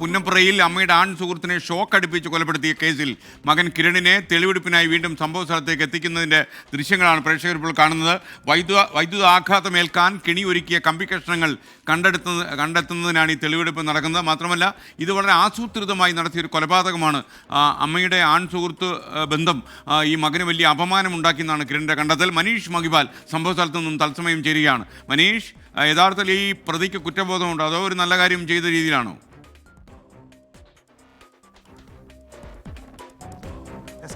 പുന്നപ്പുറയിൽ അമ്മയുടെ ആൺ സുഹൃത്തിനെ ഷോക്ക് അടുപ്പിച്ച് കൊലപ്പെടുത്തിയ കേസിൽ മകൻ കിരണിനെ തെളിവെടുപ്പിനായി വീണ്ടും സംഭവ സ്ഥലത്തേക്ക് എത്തിക്കുന്നതിന്റെ ദൃശ്യങ്ങളാണ് പ്രേക്ഷകർ ഇപ്പോൾ കാണുന്നത്. വൈദ്യുത വൈദ്യുത ആഘാതമേൽക്കാൻ കിണി ഒരുക്കിയ കമ്പി കഷ്ണങ്ങൾ കണ്ടെടുത്തുന്ന കണ്ടെത്തുന്നതിനാണ് ഈ തെളിവെടുപ്പ് നടക്കുന്നത്. മാത്രമല്ല ഇത് വളരെ ആസൂത്രിതമായി നടത്തിയ ഒരു കൊലപാതകമാണ്. അമ്മയുടെ ആൺ സുഹൃത്ത് ബന്ധം ഈ മകന് വലിയ അപമാനം ഉണ്ടാക്കിയെന്നാണ് കിരണിന്റെ കണ്ടെത്തൽ. മനീഷ് മഹിബാൽ സംഭവ സ്ഥലത്തു നിന്നും തത്സമയം ചേരുകയാണ്. മനീഷ് യഥാർത്ഥത്തിൽ ഈ പ്രതിക്ക് കുറ്റബോധമുണ്ടോ? അതോ ഒരു നല്ല കാര്യം ചെയ്ത രീതിയിലാണോ?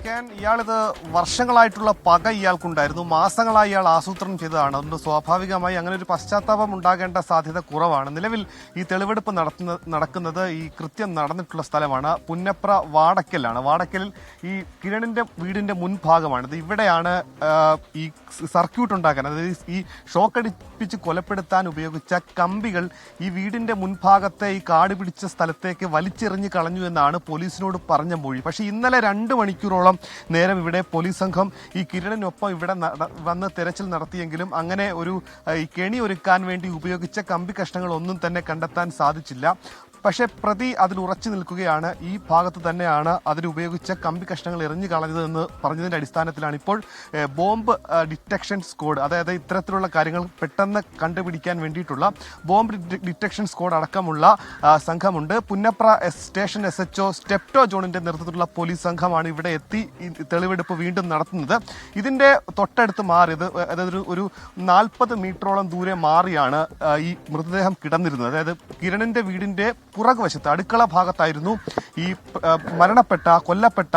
എസ്കാൻ ഇയാളിത് വർഷങ്ങളായിട്ടുള്ള പക ഇയാൾക്കുണ്ടായിരുന്നു. മാസങ്ങളായി ഇയാൾ ആസൂത്രണം ചെയ്തതാണ്. അതുകൊണ്ട് സ്വാഭാവികമായി അങ്ങനെ ഒരു പശ്ചാത്താപം ഉണ്ടാകേണ്ട സാധ്യത കുറവാണ്. നിലവിൽ ഈ തെളിവെടുപ്പ് നടത്തുന്ന നടക്കുന്നത് ഈ കൃത്യം നടന്നിട്ടുള്ള സ്ഥലമാണ് പുന്നപ്ര വാടക്കലാണ്. വാടക്കലിൽ ഈ കിരണിന്റെ വീടിന്റെ മുൻഭാഗമാണ്. ഇത് ഇവിടെയാണ് ഈ സർക്യൂട്ട് ഉണ്ടാക്കാൻ അതായത് ഈ ഷോക്ക് അടിപ്പിച്ച് കൊലപ്പെടുത്താൻ ഉപയോഗിച്ച കമ്പികൾ ഈ വീടിന്റെ മുൻഭാഗത്തെ ഈ കാട് പിടിച്ച സ്ഥലത്തേക്ക് വലിച്ചെറിഞ്ഞ് കളഞ്ഞു എന്നാണ് പോലീസിനോട് പറഞ്ഞ മൊഴി. പക്ഷേ ഇന്നലെ രണ്ട് മണിക്കൂറോളം നേരം ഇവിടെ പോലീസ് സംഘം ഈ കിരണിനൊപ്പം ഇവിടെ വന്ന് തെരച്ചിൽ നടത്തിയെങ്കിലും അങ്ങനെ ഒരു കെണി ഒരുക്കാൻ വേണ്ടി ഉപയോഗിച്ച കമ്പി കഷ്ണങ്ങൾ ഒന്നും തന്നെ കണ്ടെത്താൻ സാധിച്ചില്ല. പക്ഷേ പ്രതി അതിൽ ഉറച്ചു നിൽക്കുകയാണ്. ഈ ഭാഗത്ത് തന്നെയാണ് അതിലുപയോഗിച്ച കമ്പി കഷ്ണങ്ങൾ എറിഞ്ഞു കളഞ്ഞതെന്ന് പറഞ്ഞതിന്റെ അടിസ്ഥാനത്തിലാണ് ഇപ്പോൾ ബോംബ് ഡിറ്റക്ഷൻ സ്ക്വാഡ് അതായത് ഇത്തരത്തിലുള്ള കാര്യങ്ങൾ പെട്ടെന്ന് കണ്ടുപിടിക്കാൻ വേണ്ടിയിട്ടുള്ള ബോംബ് ഡിറ്റക്ഷൻ സ്ക്വാഡ് അടക്കമുള്ള സംഘമുണ്ട്. Punnapra station S H O Stepto ജോണിന്റെ നേതൃത്വത്തിലുള്ള പോലീസ് സംഘമാണ് ഇവിടെ എത്തി തെളിവെടുപ്പ് വീണ്ടും നടത്തുന്നത്. ഇതിന്റെ തൊട്ടടുത്ത് മാറിയത് അതായത് ഒരു നാൽപ്പത് മീറ്ററോളം ദൂരെ മാറിയാണ് ഈ മൃതദേഹം കിടന്നിരുന്നത്. അതായത് കിരണിന്റെ വീടിന്റെ പുറകുവശത്ത് അടുക്കള ഭാഗത്തായിരുന്നു ഈ മരണപ്പെട്ട കൊല്ലപ്പെട്ട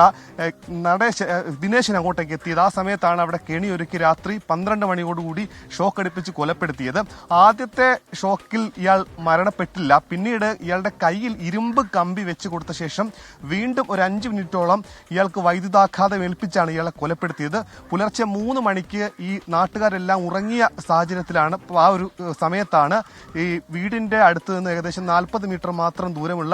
നടേശ ദിനേശൻ അങ്ങോട്ടേക്ക് എത്തിയത്. ആ സമയത്താണ് അവിടെ കെണി ഒരുക്കി രാത്രി പന്ത്രണ്ട് മണിയോടുകൂടി ഷോക്ക് അടുപ്പിച്ച് കൊലപ്പെടുത്തിയത്. ആദ്യത്തെ ഷോക്കിൽ ഇയാൾ മരണപ്പെട്ടില്ല. പിന്നീട് ഇയാളുടെ കയ്യിൽ ഇരുമ്പ് കമ്പി വെച്ച് കൊടുത്ത ശേഷം വീണ്ടും ഒരു അഞ്ച് മിനിറ്റോളം ഇയാൾക്ക് വൈദ്യുതാഘാതം ഏൽപ്പിച്ചാണ് ഇയാളെ കൊലപ്പെടുത്തിയത്. പുലർച്ചെ മൂന്ന് മണിക്ക് ഈ നാട്ടുകാരെല്ലാം ഉറങ്ങിയ സാഹചര്യത്തിലാണ് ആ ഒരു സമയത്താണ് ഈ വീടിന്റെ അടുത്ത് നിന്ന് ഏകദേശം നാൽപ്പത് മീറ്റർ മാത്രം ദൂരമുള്ള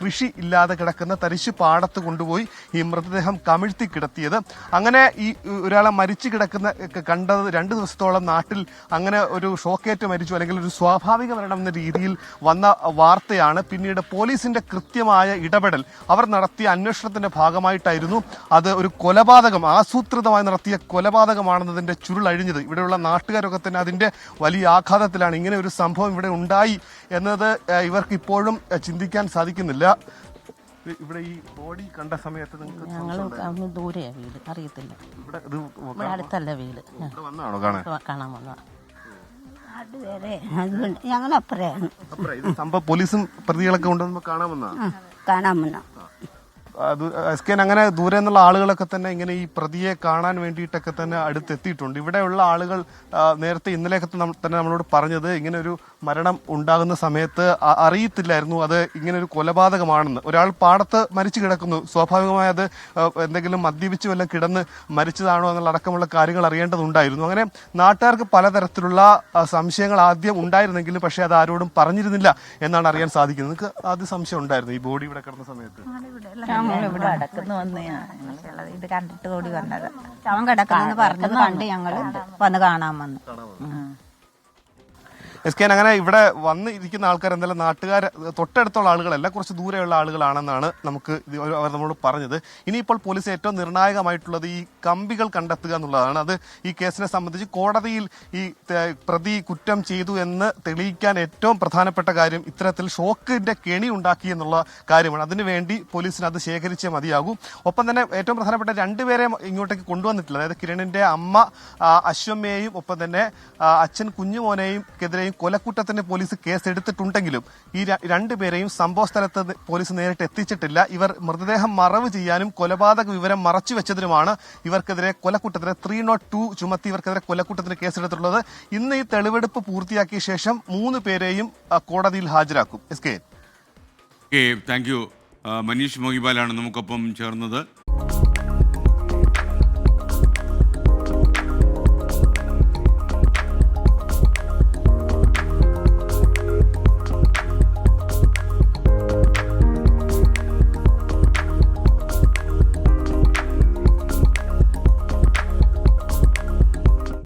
കൃഷി ഇല്ലാതെ കിടക്കുന്ന തരിശു പാടത്ത് കൊണ്ടുപോയി ഈ മൃതദേഹം കമിഴ്ത്തി കിടത്തിയത്. അങ്ങനെ ഈ ഒരാളെ മരിച്ചു കിടക്കുന്ന കണ്ടത് രണ്ട് ദിവസത്തോളം നാട്ടിൽ അങ്ങനെ ഒരു ഷോക്കേറ്റ് മരിച്ചു അല്ലെങ്കിൽ ഒരു സ്വാഭാവിക മരണം എന്ന രീതിയിൽ വന്ന വാർത്തയാണ്. പിന്നീട് പോലീസിന്റെ കൃത്യമായ ഇടപെടൽ അവർ നടത്തിയ അന്വേഷണത്തിന്റെ ഭാഗമായിട്ടായിരുന്നു അത് ഒരു കൊലപാതകം ആസൂത്രിതമായി നടത്തിയ കൊലപാതകമാണെന്നതിന്റെ ചുരുളഴിഞ്ഞത് ഇവിടെയുള്ള നാട്ടുകാരൊക്കെ തന്നെ അതിന്റെ വലിയ ആഘാതത്തിലാണ്. ഇങ്ങനെ ഒരു സംഭവം ഇവിടെ ഉണ്ടായി എന്നത് ഇവർക്ക് ഇപ്പോഴും ഏഹ്, ചിന്തിക്കാൻ സാധിക്കുന്നില്ല. ഇവിടെ ഈ ബോഡി കണ്ട സമയത്ത് നിങ്ങൾക്ക് ഞങ്ങൾ ദൂരെയാ വീട് അറിയത്തില്ല. ഇവിടെ ഇത് ഇവിടെ അടുത്തല്ല വീട്. ഇവിടെ വന്നാണോ കാണാൻ? കാണാൻ വന്ന ഞങ്ങൾ അപ്പുറയാണ്. സംഭവം പോലീസും പ്രതികളൊക്കെ ഉണ്ടെന്ന് കാണാൻ വന്ന അത് എസ് കെ അങ്ങനെ ദൂരെ നിന്നുള്ള ആളുകളൊക്കെ തന്നെ ഇങ്ങനെ ഈ പ്രതിയെ കാണാൻ വേണ്ടിയിട്ടൊക്കെ തന്നെ അടുത്തെത്തിയിട്ടുണ്ട്. ഇവിടെയുള്ള ആളുകൾ നേരത്തെ ഇന്നലെയൊക്കെ തന്നെ നമ്മളോട് പറഞ്ഞത് ഇങ്ങനെ ഒരു മരണം ഉണ്ടാകുന്ന സമയത്ത് അറിയത്തില്ലായിരുന്നു. അത് ഇങ്ങനെ ഒരു കൊലപാതകമാണെന്ന്. ഒരാൾ പാടത്ത് മരിച്ചു കിടക്കുന്നു. സ്വാഭാവികമായി അത് എന്തെങ്കിലും മദ്യപിച്ച് വല്ലതും കിടന്ന് മരിച്ചതാണോ എന്നുള്ള അടക്കമുള്ള കാര്യങ്ങൾ അറിയേണ്ടതുണ്ടായിരുന്നു. അങ്ങനെ നാട്ടുകാർക്ക് പലതരത്തിലുള്ള സംശയങ്ങൾ ആദ്യം ഉണ്ടായിരുന്നെങ്കിലും പക്ഷേ അത് ആരോടും പറഞ്ഞിരുന്നില്ല എന്നാണ് അറിയാൻ സാധിക്കുന്നത്. നിങ്ങൾക്ക് ആദ്യം സംശയം ഉണ്ടായിരുന്നു ഈ ബോഡി ഇവിടെ കിടന്ന സമയത്ത്? അടക്കുന്നു വന്ന് ഞങ്ങളുള്ളത് ഇത് കണ്ടിട്ട് കൂടി വന്നത്. അവൻ കിടക്കുന്നു പറഞ്ഞത് കണ്ട് ഞങ്ങൾ വന്ന്. കാണാൻ വന്നു. എസ് കെ അങ്ങനെ ഇവിടെ വന്ന് ഇരിക്കുന്ന ആൾക്കാർ എന്തായാലും നാട്ടുകാർ തൊട്ടടുത്തുള്ള ആളുകളല്ല കുറച്ച് ദൂരെയുള്ള ആളുകളാണെന്നാണ് നമുക്ക് അവർ നമ്മളോട് പറഞ്ഞത്. ഇനിയിപ്പോൾ പോലീസ് ഏറ്റവും നിർണായകമായിട്ടുള്ളത് ഈ കമ്പികൾ കണ്ടെത്തുക എന്നുള്ളതാണ്. അത് ഈ കേസിനെ സംബന്ധിച്ച് കോടതിയിൽ ഈ പ്രതി കുറ്റം ചെയ്തു എന്ന് തെളിയിക്കാൻ ഏറ്റവും പ്രധാനപ്പെട്ട കാര്യം ഇത്തരത്തിൽ ഷോക്കിന്റെ കെണി ഉണ്ടാക്കി എന്നുള്ള കാര്യമാണ്. അതിനുവേണ്ടി പോലീസിന് അത് ശേഖരിച്ചേ മതിയാകും. ഒപ്പം തന്നെ ഏറ്റവും പ്രധാനപ്പെട്ട രണ്ടുപേരെ ഇങ്ങോട്ടേക്ക് കൊണ്ടുവന്നിട്ടില്ല. അതായത് കിരണിന്റെ അമ്മ അശ്വമ്മയെയും ഒപ്പം തന്നെ അച്ഛൻ കുഞ്ഞുമോനെയും എതിരെയും കൊലക്കുറ്റത്തിന് പോലീസ് കേസ് എടുത്തിട്ടുണ്ടെങ്കിലും ഈ രണ്ടുപേരെയും സംഭവ സ്ഥലത്ത് പോലീസ് നേരിട്ട് എത്തിച്ചിട്ടില്ല. ഇവർ മൃതദേഹം മറവ് ചെയ്യാനും കൊലപാതക വിവരം മറച്ചു വെച്ചതിനുമാണ് ഇവർക്കെതിരെ കൊലക്കുറ്റത്തിന് ത്രീ നോട്ട് ടു ചുമത്തി ഇവർക്കെതിരെ കൊലക്കുറ്റത്തിന് കേസെടുത്തിട്ടുള്ളത്. ഇന്ന് ഈ തെളിവെടുപ്പ് പൂർത്തിയാക്കിയ ശേഷം മൂന്ന് പേരെയും കോടതിയിൽ ഹാജരാക്കും. S K thank you. Manish മൊഹിബാലാണ് നമുക്കൊപ്പം ചേർന്നത്.